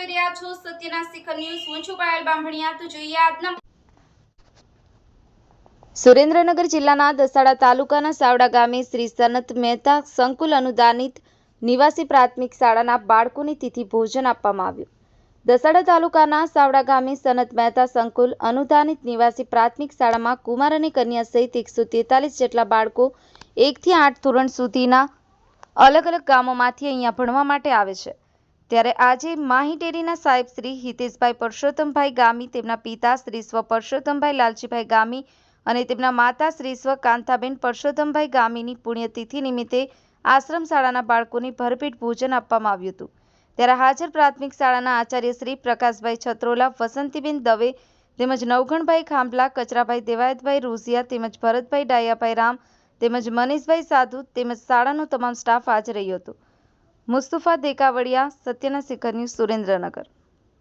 શિખર ન્યૂઝ, હું છું પાયલ બાંભણિયા તો જોઈએ આજના સુરેન્દ્રનગર જિલ્લાના દસાડા તાલુકાના સાવડા ગામે શ્રી સનત મહેતા સંકુલ અનુદાનિત નિવાસી પ્રાથમિક શાળાના બાળકોની તિથિ ભોજન આપવામાં આવ્યું. દસાડા તાલુકાના સાવડા ગામે સનત મહેતા સંકુલ અનુદાનિત નિવાસી પ્રાથમિક શાળામાં કુમાર અને કન્યા સહિત એકસો તેતાલીસ જેટલા બાળકો એકથી આઠ ધોરણ સુધીના અલગ અલગ ગામોમાંથી અહીંયા ભણવા માટે આવે છે. ત્યારે આજે માહી ડેરીના સાહેબ શ્રી હિતેશભાઈ પરસોત્તમભાઈ ગામી, તેમના પિતા શ્રી સ્વ પરસોત્તમભાઈ લાલજીભાઈ ગામી અને તેમના માતા શ્રી સ્વ કાંતાબેન પરસોત્તમભાઈ ગામીની પુણ્યતિથિ નિમિત્તે આશ્રમ શાળાના બાળકોને ભરપેટ ભોજન આપવામાં આવ્યું હતું. ત્યારે હાજર પ્રાથમિક શાળાના આચાર્ય શ્રી પ્રકાશભાઈ છત્રોલા, વસંતીબેન દવે તેમજ નવઘણભાઈ ખાંભલા, કચરાભાઈ દેવાયતભાઈ રોઝિયા તેમજ ભરતભાઈ ડાયાભાઈ રામ તેમજ મનીષભાઈ સાધુ તેમજ શાળાનો તમામ સ્ટાફ હાજર રહ્યો હતો. મુસ્તુફા દેકાવડિયા સત્યના શિખર ન્યૂઝ સુરેન્દ્રનગર.